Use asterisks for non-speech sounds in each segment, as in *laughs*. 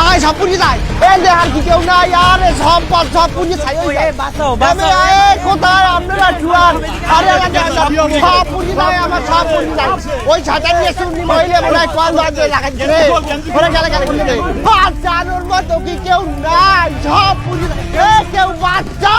আয় সব পুলিশ আয় এ দেহার কি কেউ নাই আরে সব পথ সব পুলিশ আয় ওই বাঁচাও, আমি বাঁচাও। আয় কোথায়? আপনারা চুয়ার। আরে আমার সব পুলিশ আয় আমার সব পুলিশ আয় ওই সাঁতার নিয়ে শুনি মহিলা মনে হয় কল বাজে লাগাচ্ছে রে ওরা গেলে গেলে গেলে রে বাচ্চানোর মতো কি কেউ নাই সব পুলিশ এ কেউ বাচ্চা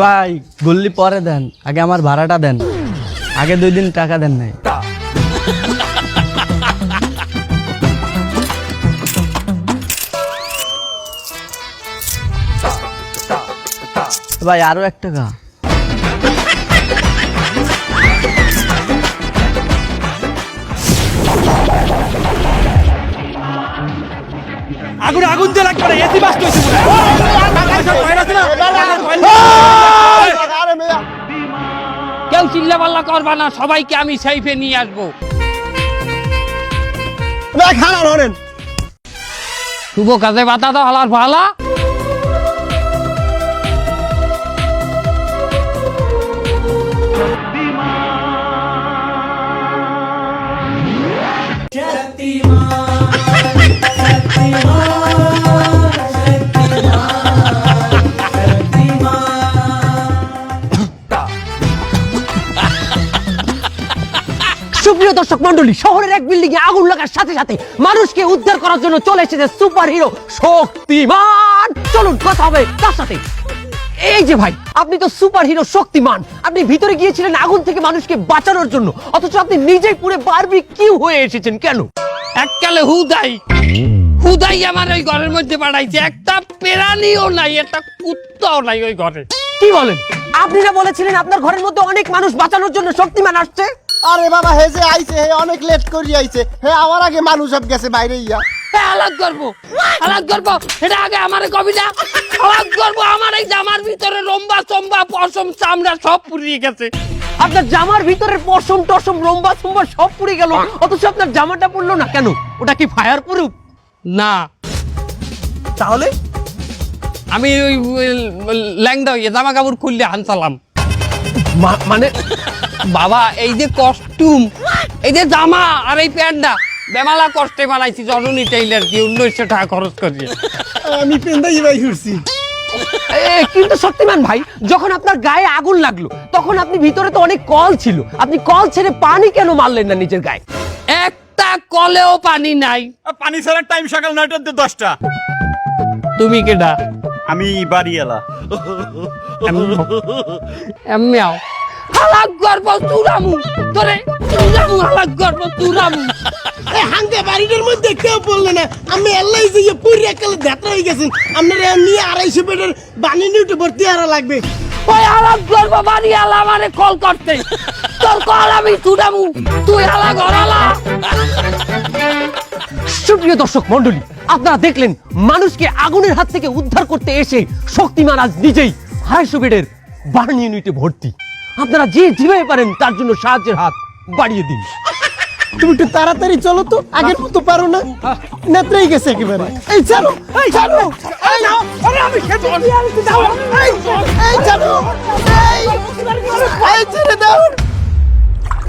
ভাই, গুল্লি পরে দেন। আগে আমার ভাড়াটা দেন। আগে দুই দিন টাকা দেন নাই। ভাই, আরও এক টাকা। আগুন আগুন দিয়ে লাগবে এসি বাস কেউ চিল্লা পাল্লা করবা না সবাইকে আমি সেইফে নিয়ে আসব। মেয়া খানা ধরেন শুভ কাজে বাতা দাও হালার ভালা সুপ্রিয় দর্শক মন্ডলী শহরের এক বিল্ডিং এ আগুন লাগার সাথে সাথে মানুষকে উদ্ধার করার জন্য চলে এসেছে সুপার হিরো শক্তিমান। চলুন কথা হবে তার সাথে। এই যে ভাই আপনি তো সুপার হিরো শক্তিমান। আপনি ভিতরে গিয়েছিলেন আগুন থেকে মানুষকে বাঁচানোর জন্য। অথচ আপনি নিজেই পুরো বারবি কিউ হয়ে এসেছেন কেন? এককালে হুদাই। হুদাই আমার ওই ঘরের মধ্যে পাঠাইছে একটা পেরানিও নাই একটা কুত্তাও নাই ওই ঘরে। কি বলেন? আপনি না বলেছিলেন আপনার ঘরের মধ্যে অনেক মানুষ বাঁচানোর জন্য শক্তিমান আসছে? আরে বাবা হে যে আইছে হে অনেক লেট করি আইছে। হে আমার আগে মানুষ সব গেছে বাইরে ইয়া। হ্যাঁ আলাদ করব। আলাদ করব। এটা আগে আমার কবি না। আলাদ করব আমার এই জামার ভিতরে লম্বা চম্বা পশম চামড়া সব পুড়িয়ে গেছে। আপনার জামার ভিতরে পশম টসম লম্বা চম্বা সব পুড়ে গেল। অথচ আপনার জামাটা পড়ল না কেন? ওটা কি ফায়ার প্রুফ না। তাহলে? আমি ওই ল্যাংদা জামা কাপড় খুললে আনসালাম মা- মানে? বাবা এই যে কস্টিউম এই যে জামা আর এই প্যান্টটা বেমালা কষ্টে বানাইছি জননী টেইলার কি উনিশশো টাকা খরচ করিয়ে। আমি পেন্দাই ভাই ঘুরছি। কিন্তু শক্তিমান ভাই যখন আপনার গায়ে আগুন লাগল তখন আপনি ভিতরে তো অনেক কল ছিল। আপনি কল ছেড়ে পানি কেন মারলেন না নিজের গায়ে? একটা কলেও পানি নাই। পানি ছাড়ার টাইম সকাল নয়টার থেকে দশটা। তুমি কেডা? আমি বাড়িওয়ালা। এমনিও হালাক গর্ব তুরামু তোরে তুরামু হালাক গর্ব তুরামু হাঙ্গে বাড়িটার মধ্যে কেউ বললে না আমি এল্লাই যে পুরি একালে ধ্যাতরা হয়ে গেছেন আপনার নিয়ে আড়াইশো পেটের বানি নিউটে ভর্তি আরা লাগবে। ওই হালাক গর্ব বাড়ি আলা আমারে কল করতে। তোর কল আমি তুরামু তুই হালা সুপ্রিয় দর্শক মন্ডলী আপনারা দেখলেন মানুষকে আগুনের হাত থেকে উদ্ধার করতে এসে শক্তিমান আজ নিজেই আড়াইশো বেডের বার্ন ইউনিটে ভর্তি। আপনারা যে যেভাবে পারেন তার জন্য সাহায্যের হাত বাড়িয়ে দিন। তুমি একটু তাড়াতাড়ি চলো তো আগের মতো পারো না। নেত্রেই গেছে একেবারে। এই চলো এই। চলো এই নাও আরে আমি খেতে দাও এই এই চলো এই এই ছেড়ে দাও।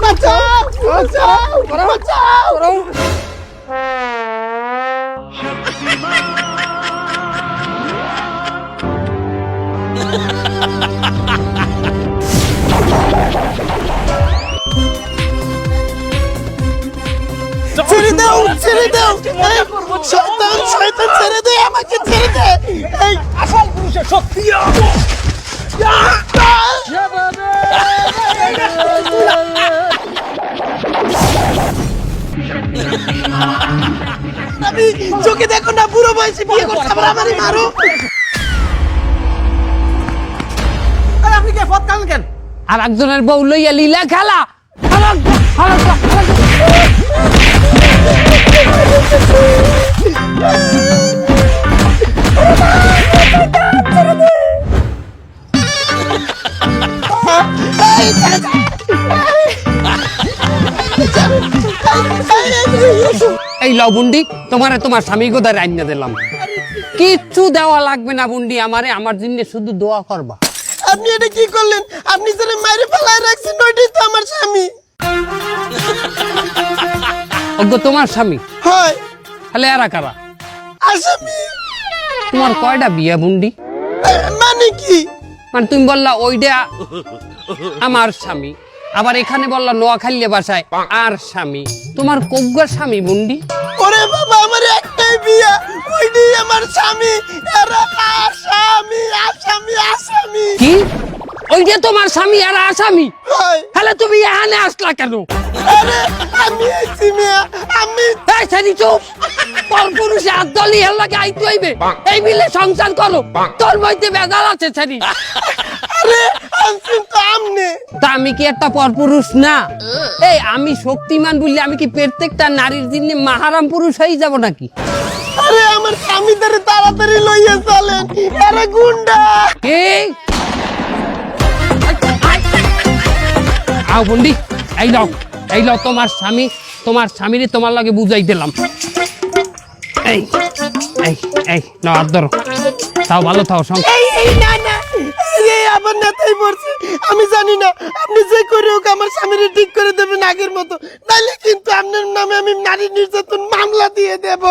বাঁচাও বাঁচাও বাঁচাও। *laughs* দাও ছেড়ে দাও। শয়তান শয়তান ছেড়ে দে আমাকে ছেড়ে দে। এই আসল পুরুষের শক্তি। আমি চোখে দেখো না বুড়ো বয়সে বিয়ে করছে আবার আমারই মারো। আপনি কে? ফত কেন? আর একজনের বউ লইয়া লীলা খেলা। এই লও বুন্ডি, তোমারে তোমার স্বামী গোদারে আইনা দিলাম? কিচ্ছু দেওয়া লাগবে না বুন্ডি আমারে, আমার জন্য শুধু দোয়া করবা। আপনি এটা কি করলেন? আপনি যারা মাইরে ফেলায় রাখছেন, ওইটাই তো আমার স্বামী। অজ্ঞ তোমার স্বামী? হয়। তাহলে এরা কারা? আসামি। তোমার কয়টা বিয়া বুন্ডি মানে কি? মানে তুমি বললা ওইটা আমার স্বামী আবার এখানে বললা নোয়াখালী বাসায় আর স্বামী। তোমার কগ্গার স্বামী বুন্ডি ওরে বাবা আমার একটাই বিয়া ওইটাই আমার স্বামী। এরা আসামি আসামি আসামি। কি? ওইটা তোমার স্বামী আর আসামি। তাহলে তুমি এখানে আসলা কেন? আরে আমি আইছি মিয়া আমি এই সারি চুপ। পর পুরুষে হাত দলি হেল্লাকে আইতে হইবে। এই মিলে সংসার করো। তোর মধ্যে বেজাল আছে সারি আরে তো আমি কি একটা পরপুরুষ না? এই আমি শক্তিমান বললে আমি কি প্রত্যেকটা নারীর জন্য মাহারাম পুরুষ হয়ে যাব নাকি? আরে আমার স্বামীদের তাড়াতাড়ি লইয়া চলেন। গুন্ডা! কে? আও বন্ডি এই লও এই লও তোমার স্বামী তোমার স্বামীরে তোমার লগে বুঝাই দিলাম। এই এই এই নাও হাত ধরো। তাও ভালো থাও এই এই না না এই আবার নেতাই পড়ছে আমি জানি না আপনি যে করে হোক আমার স্বামীরে ঠিক করে দেবেন আগের মতো নাইলে কিন্তু আপনার নামে আমি নারী নির্যাতন মামলা দিয়ে দেব।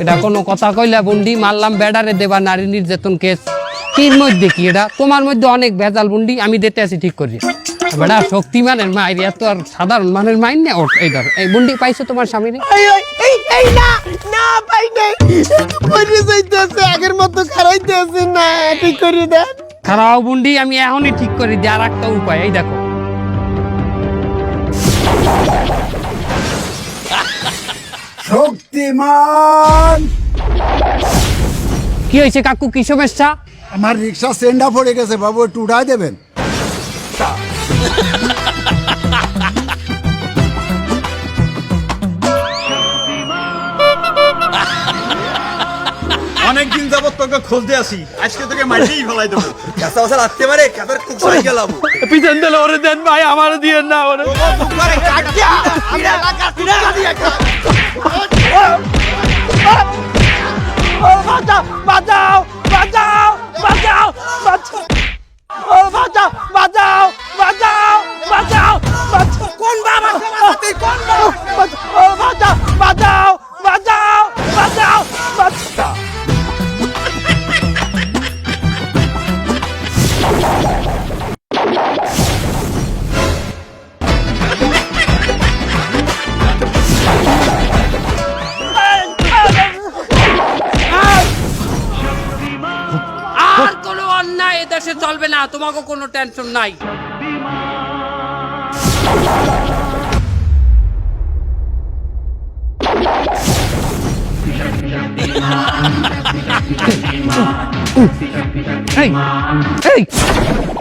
এটা কোনো কথা কইলা বন্ডি মারলাম বেডারে দেবা নারী নির্যাতন কেস। কির মধ্যে কি এটা? তোমার মধ্যে অনেক ভেজাল বন্ডি আমি দিতে আছি ঠিক করি বেটা শক্তিমানের মায়ের এত আর সাধারণ মানের মাইন না ওঠ এই ধর। এই বন্ডি পাইছো তোমার স্বামীরে? এই এই, এই এই না না পাই নাই। পরে যাইতেছে আগের মতো খারাইতে আছে না ঠিক করে দেন খারাপ বন্ডি আমি এখনই ঠিক করে দিই আর একটা উপায় এই দেখো। শক্তিমান! কি হয়েছে কাকু কি সমস্যা আমার রিক্সা সেন্ডা পড়ে গেছে বাবু একটু উঠাই দেবেন? অনেকদিন যাবত তোকে খুঁজতে আসি। আজকে তোকে মাইরেই ফেলাই দেবো। কাঁচা বাসা রাখতে পারে কাঁচার খুব সরে গেলাম। পিছন দিলে ওরে দেন ভাই আমার দিয়ে না ওরে। বাঁচাও বাঁচাও। না তোমাকে কোনো টেনশন নাই।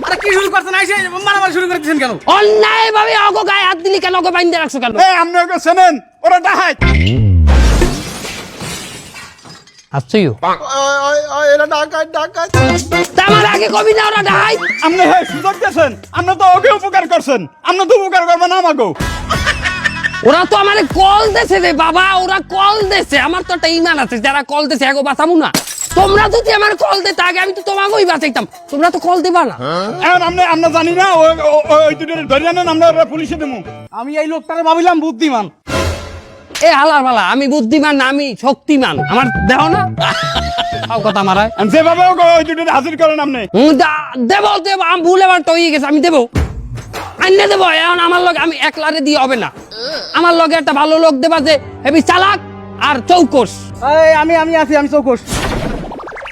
আরে কি শুরু করছেন? আইসে মারামারি শুরু করে দিচ্ছেন কেন? অন্যায় ভাবে অগো গায়ে হাত দিলি কেন? ওকে বাইন্দে রাখছো কেন? এই ওকে চেনেন ওরা ডাহাই আসছইও এরা ডাকাত ডাকাত। আমার আগে কবি না ওরা ডাই আপনি হ্যাঁ সুযোগ দিয়েছেন। আপনি তো ওকে উপকার করছেন। আপনি তো উপকার করবেন আমাকেও। ওরা তো আমার কল দেছে রে বাবা ওরা কল দেছে আমার তো একটা ইমান আছে যারা কল দেছে এগো বাঁচাবো না। তোমরা যদি আমার কল দিতে আগে আমি তো তোমাকেই বাঁচাইতাম। তোমরা তো কল দিবা না। এখন আপনি আমরা জানি না ওই দুটো ধরে আমরা পুলিশে দেবো আমি এই লোকটারে ভাবিলাম বুদ্ধিমান। এ হালার আমি বুদ্ধিমান না আমি শক্তিমান। আমার দেহ না? তাও কথা মারায়। যেভাবে ওই দুটো হাজির করেন আপনি দেবো দেবো আমি ভুল এবার গেছে আমি দেবো। দেবো এখন আমার লগে আমি একলারে দিয়ে হবে না। আমার লগে একটা ভালো লোক দেবা যে হেবি চালাক আর চৌকস আমি আমি আছি আমি চৌকস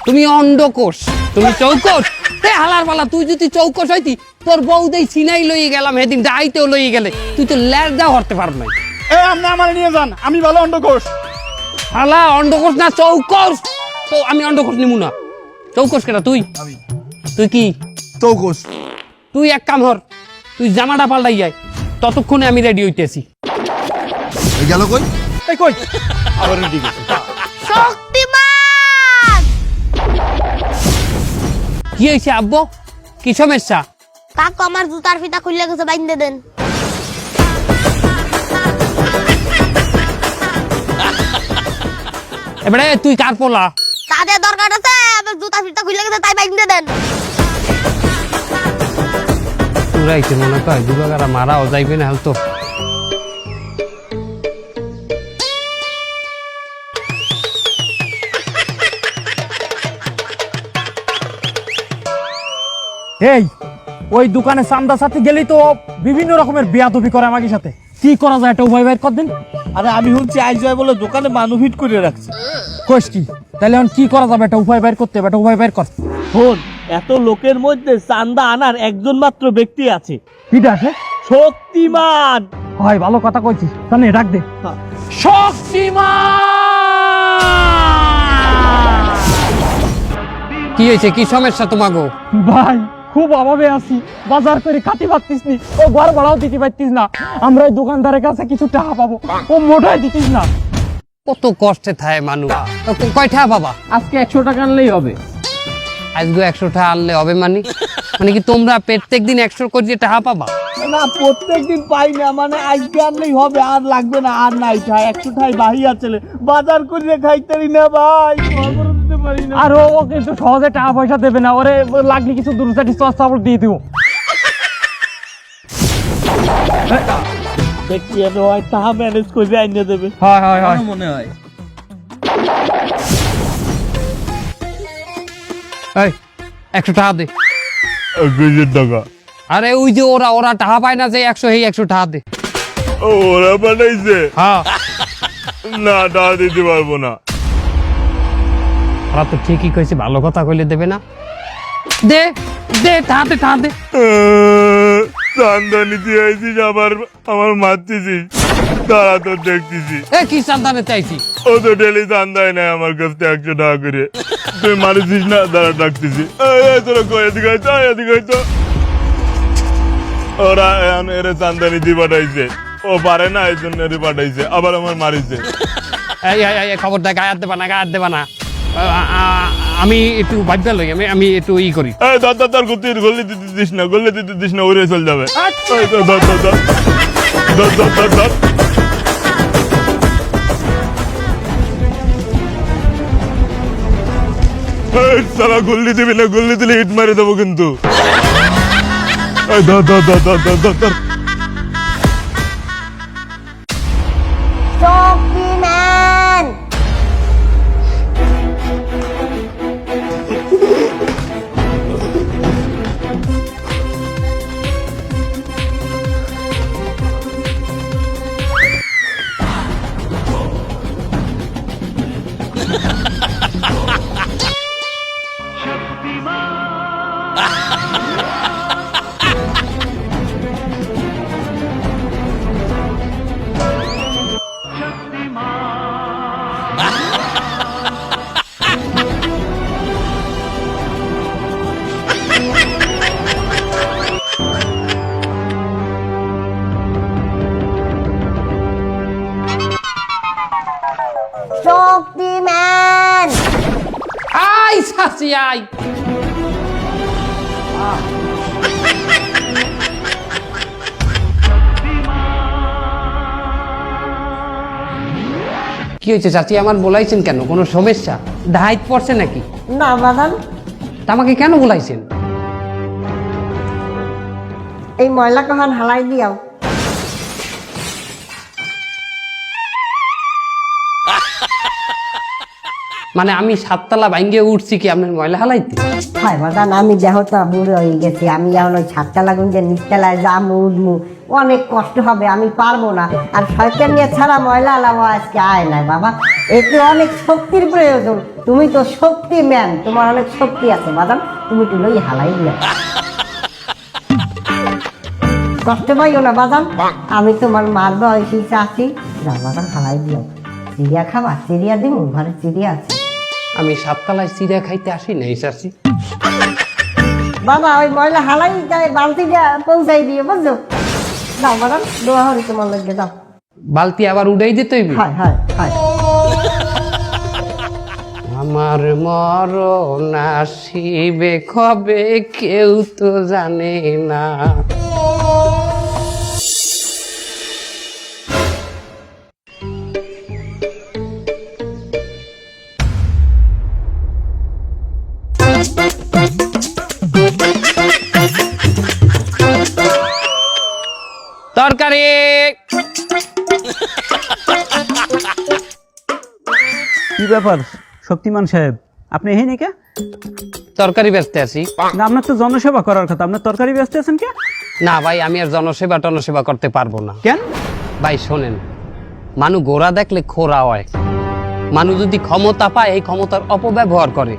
তুমি অন্ডকোষ তুমি চৌকস তে হালার পালা তুই যদি চৌকস হইতি তোর বউ দেই সিনাই লই গেলাম হেদিন ডাইতেও লই গেলে। তুই তো লের যা হরতে পারব না। এ আপনি আমার নিয়ে যান। আমি ভালো অন্ডকোষ। হালা অন্ডকোষ না চৌকস তো আমি অন্ডকোষ নিমু না। চৌকস কেটা তুই? তুই কি? চৌকস তুই এক কাম হর তুই জামাটা পাল্টাই যায় ততক্ষণে আমি রেডি হইতেছি। গেল কই? এই কই? আবার রেডি শক্তিমান! কি হয়েছে আব্বু? কি সমস্যা? কাকু আমার জুতার ফিতা খুলে গেছে বাইন্ধে দেন। এবারে তুই কার পোলা? তাদের দরকার আছে? আমার জুতার ফিতা খুলে গেছে তাই বাইন্ধে দেন। উড়াইছে মনে কয় দুবাগারা মারাও যাইবে না তো এই ওই দোকানে চান্দা সাথে গেলেই তো বিভিন্ন রকমের বেয়াদবি করে আমাকে সাথে। কি করা যায় একটা উপায় বের কর দিন। আরে আমি শুনছি আইজ ভাই বলে দোকানে মানু ফিট করে রাখছে। কোষ কি? তাহলে এখন কি করা যাবে? একটা উপায় বের করতে হবে একটা উপায় বের কর। শোন এত লোকের মধ্যে চান্দা আনার একজন মাত্র ব্যক্তি আছে। কিটা আছে? শক্তিমান! হয় ভালো কথা কইছিস। তাহলে ডাক দে। শক্তিমান! কি হয়েছে? কি সমস্যা তোমাগো? ভাই খুব অভাবে আছি বাজার করে খাতি পাচ্ছিস নি। ও ঘর ভাড়াও দিতে পারতিস না। আমরা ওই দোকানদারের কাছে কিছু টাকা পাবো। ও মোটাই দিতিস না। কত কষ্টে থাকে মানুষ তো ক- কয়টা বাবা আজকে একশো টাকা আনলেই হবে। আজকে একশো টাকা আনলে হবে মানে? মানে কি তোমরা প্রত্যেক দিন একশো করে টাকা পাবা? না প্রত্যেকদিন পাই না। মানে আজকে আনলেই হবে আর লাগবে না আর নাই। একশো ঠাই বাহিয়া চলে। বাজার করে খাইতারি না ভাই। আর ও কিন্তু সহজে টাকা পয়সা দেবে না ওরে লাগলে কিছু দূর দুরুচাটি সস্তা দিয়ে দিব দেখছি আর হয় তাহা ম্যানেজ করে আইনে দেবে। হয় হয় হয়। মনে হয়? এই একশো টাকা দে। টাকা। আরে ওই যে ওরা ওরা টাকা পায় না যে একশো এই একশো টাকা দে। ওরা বানাইছে? হ্যাঁ। না টাকা দিতে পারব না। ওরা তো ঠিকই কইছে ভালো কথা কইলে দেবে না। দে দে টাকা দে টাকা দে চান্দা আইছিস আবার আমার মারতেছিস। তারা তো দেখতেছি। এ কি সান্তানে চাইছি ও তো ডেলি চান্দায় নেয় আমার কাছ থেকে একশো টাকা করে। তুই মারিছিস না? তারা ডাকতেছি। তোরা আয় তো, এদিকে। ওরা এখন এরে চান্দা নিতে পাঠাইছে। ও পারে না এই জন্য পাঠাইছে। আবার আমার মারিছে। এই খবরটা গায়ে দেবা না গায়ে দেবা না। আমি একটু বাদ্যা লই আমি আমি একটু ই করি এ দাদা দাদার দর গতির গলি দিতে দিস না গলি দিতে দিস না ওরে চল যাবে সারা গুল্লি দিবি না গুল্লি দিলে হিট মারি দেবো কিন্তু দাদা দাদা দাদা দাদা শক্তিমান আই সাসি আই কি হয়েছে চাচি? আমার বলাইছেন কেন? কোনো সমস্যা? ডাইট পড়ছে নাকি? না বাদান তা আমাকে কেন বলাইছেন? এই ময়লা কখন হালাই দিয়াও? মানে আমি সাততলা ভাঙ্গে উঠছি কি আপনার ময়লা হালাইতে? হয় বাদান আমি দেহ তো বুড়ো হয়ে গেছি আমি এখন ওই লাগুন যে নিচতলায় যামু উঠমু। অনেক কষ্ট হবে আমি পারব না। আর শয়তান নিয়ে ছাড়া ময়লা আলামা আজকে আয় নাই বাবা। এতে অনেক শক্তির প্রয়োজন। তুমি তো শক্তি ম্যান তোমার অনেক শক্তি আছে বাদান তুমি একটু লই হালাই দিও কষ্ট পাইও না বাদাম আমি তোমার মার বয়সী চাচি যা বাদাম হালাই দিও। চিড়িয়া খাবা? চিড়িয়া দিব ঘরে চিড়িয়া আছে। আমি সাততলায় চিড়িয়া খাইতে আসি নাই চাচি। বাবা ওই ময়লা হালাই যায় বালতি দিয়ে পৌঁছাই দিয়ে বুঝছ? দাও বাগান দোয়া হরি তোমার লাগে দাও বালতি আবার উড়াই দিতে হইবে? হয় হয় হয়। আমার মরণ আসিবে কবে কেউ তো জানে না। তরকারি কি ব্যাপার? শক্তিমান সাহেব আপনি এই নাকি তরকারি বেচতে আছি। না আপনার তো জনসেবা করার কথা। আপনার তরকারি ব্যস্ত আছেন কে? না ভাই আমি আর জনসেবা টনসেবা করতে পারব না। কেন? ভাই শোনেন মানু গোড়া দেখলে খোরা হয়। মানুষ যদি ক্ষমতা পায় এই ক্ষমতার অপব্যবহার করে।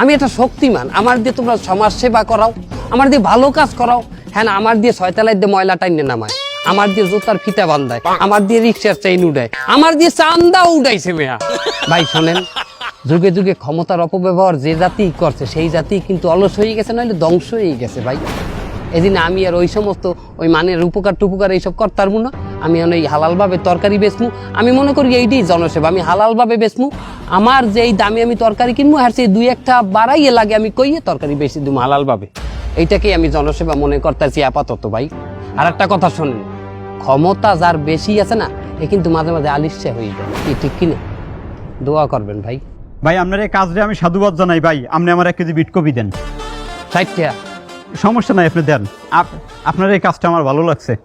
আমি একটা শক্তিমান আমার দিয়ে তোমরা সমাজ সেবা করাও আমার দিয়ে ভালো কাজ করাও। হ্যাঁ আমার দিয়ে ছয়তলায় দিয়ে ময়লা টাইনে নামায়। আমার দিয়ে জুতার ফিতা বান্ধায়, আমার দিয়ে রিক্সার চেইন উঠায় আমার দিয়ে চান্দা উঠাইছে মেয়া। ভাই, শোনেন, যুগে যুগে ক্ষমতার অপব্যবহার যে জাতি করছে, সেই জাতি কিন্তু অলস হয়ে গেছে, নইলে ধ্বংস হয়ে গেছে, ভাই। এদিন আমি আর ওই সমস্ত ওই মানের উপকার টুপুকার এইসব করতার না আমি এই হালালভাবে তরকারি বেচমু। আমি মনে করি এইটাই জনসেবা, আমি হালালভাবে বেচমু। আমার যে এই দামে আমি তরকারি কিনবো, আর সেই দুই একটা বাড়াইয়ে লাগে, আমি কইয়ে তরকারি বেশি দিবো হালালভাবে। এইটাকেই আমি জনসেবা মনে করতেছি আপাতত, ভাই। আর একটা কথা শোনেন ক্ষমতা যার বেশি আছে না এ কিন্তু মাঝে মাঝে আলিশ্যা হয়ে যায়। কি ঠিক কিনা দোয়া করবেন ভাই। ভাই আপনার এই কাজটা আমি সাধুবাদ জানাই ভাই। আপনি আমার এক কেজি বিট কপি দেন। ষাটটা সমস্যা নাই আপনি দেন। আপ- আপনার এই কাজটা আমার ভালো লাগছে।